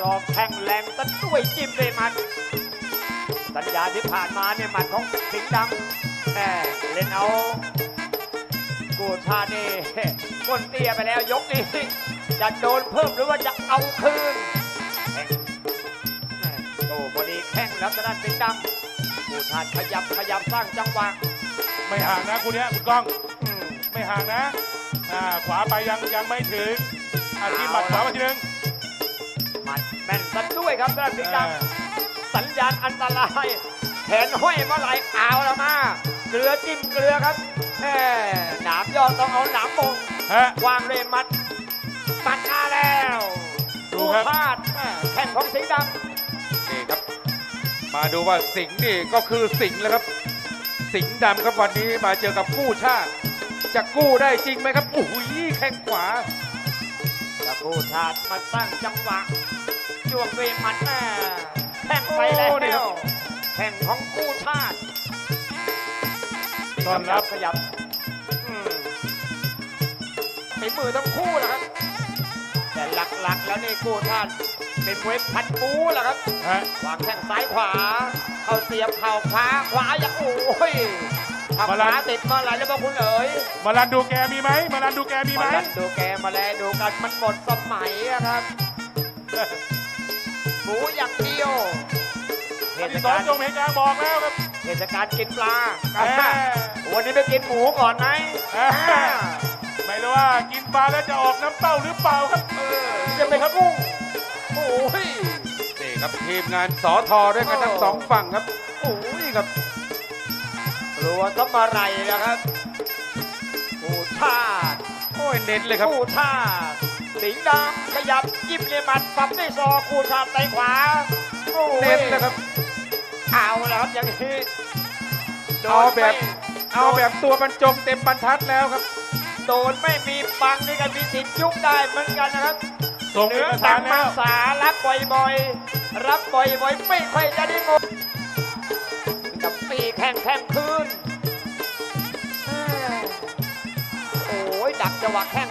รองแข่งแรงซะด้วยจิ้มเลยมัน สัญญาที่ผ่านมาเนี่ยมัดของสิงห์ดำแหมเล่นเอากูชานี่ก้นเตี้ยไปแล้วยกนี้จะโดนเพิ่มหรือว่าจะเอาคืนโอ้พอดีแข้งแล้วทางด้านสิงห์ดำกูชาขยับขยับสร้างจังหวะไม่ห่างนะคู่เนี้ยคุณก้องไม่ห่างนะอ่าขวาไปยังยังไม่ถึงอาทีหมัดขวามาทีนึง ครับทางด้านสิงห์ดำอ่าสัญญาณอันตรายแขนห้อยมาไหลายเอาแล้วมา เกลือจิ้มเกลือครับแหมหนามยอดต้องเอาหนามมงฮะ วางเรมัดปัดมาแล้วดูครับ พลาดแหม่แข่งของสิงห์ดนี่ครับ มาดูว่าสิงห์นี่ก็คือสิงห์แล้วครับ สิงห์ดำครับวันนี้มาเจอกับกู้ชาติ จะกู้ได้จริงไหมครับโอ้โหแข้งขวาำตะกูชาติมาสร้างจังหวะ จ้วงเรมัดแม่แข่งไปแล้โอ้นี่ครัวบแข่งของกู้ชาติต้อนรับ ขยับอืมฝีมือทั้งคู่แหละครับ แต่หลักๆแล้วนี่กู้ชาติเป็นมวยพันปูแหละครับ ฮะวางแข้งซ้ายขวา เอาเสียบเข่าขวาขวาอย่างโอ้ยทำขวาติดมาหลายแล้วบอกคุณเอ๋ยมาลันดูแกมีไหมมาลันดูแกมีไหมมาลันดูแกมาแลดูกันมันหมดสมัยอะครับ หมูอย่างเดียวเทอศดิศการลจงเพกาบอกแล้วครับ เทศกาลกินปลาแหม่วันนี้ไปกินหมูก่อนไหมแหม่ไม่รู้ว่ากินปลาแล้วจะออกน้ำเต้าหรือเปล่าครับเออจะเป็นกุ้งโอ้ย นี่ครับทีมงานสอทอด้วยกันทั้งสองฝั่งครับโอ้ยครับกลัวสมอะไรนะครับผู้ชาติโอ้ยเน้นเลยครับคู่ท่าสิ งห์ดำขยับจิ้มเลยหมัดปับด้วยศอกคู่ชาติไตขวาโอ้ยเน้นนะครับ เอาแล้วครับอย่างนี้โดนเอาแบบ ไม่เอาแบบตัวบรรจงเต็มบรรทัดแล้วครับโดนไม่มีปังนี่ก็มีสิทธิ์ยุบได้เหมือนกันนะครับ ส่งเหเอนือกสาตัรงมาแล้วสารับบ่อยๆ รับบ่อยๆ ไม่ค่อยจะได้งงกับปีแข่งแข่งคืนเอ้ยโอ้ยดักจังหวะแข้ง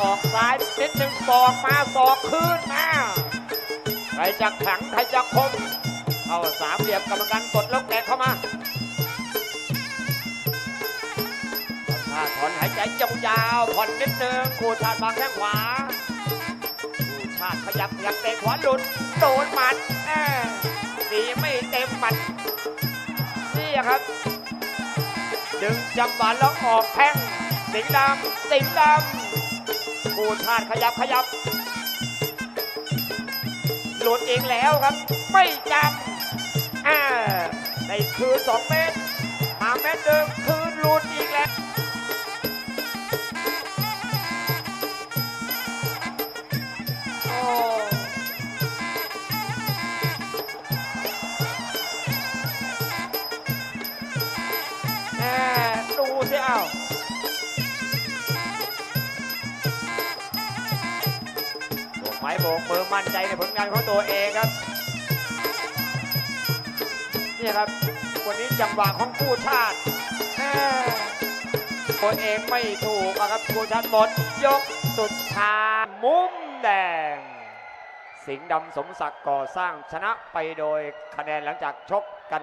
ออกซ้ายนิดหนึ่งศอกมาศอกคืนมาใครจะแข็งใครจะคมเอาสามเหลี่ยมกรรมการกดแล้วแกะเข้ามาถ้าถอนหายใจยาวๆผ่อนนิดหนึ่งขู่ชาติบางแข้งขวาขู่ชาติขยับขยับเตะขวาหลุดโดนหมัดแม่ดีไม่เต็มหมัดนี่ครับดึงจังหวะแล้วออกแข้งสิงดำสิงดำ ขู่าดขยับขยับ หลุดเองแล้วครับ ไม่จำอ่าในคืนสองเมตรหาเมตรหนึ่ง ไม้โบกมือมั่นใจในผลงานของตัวเองครับนี่ครับ วันนี้จังหวะของกู้ชาติแม่ตัวเองไม่ถูกอะครับกู้ชาติหมด ยกสุดท้ายมุมแดง สิงห์ดำสมศักดิ์ก่อสร้างชนะไปโดยคะแนนหลังจากชกกัน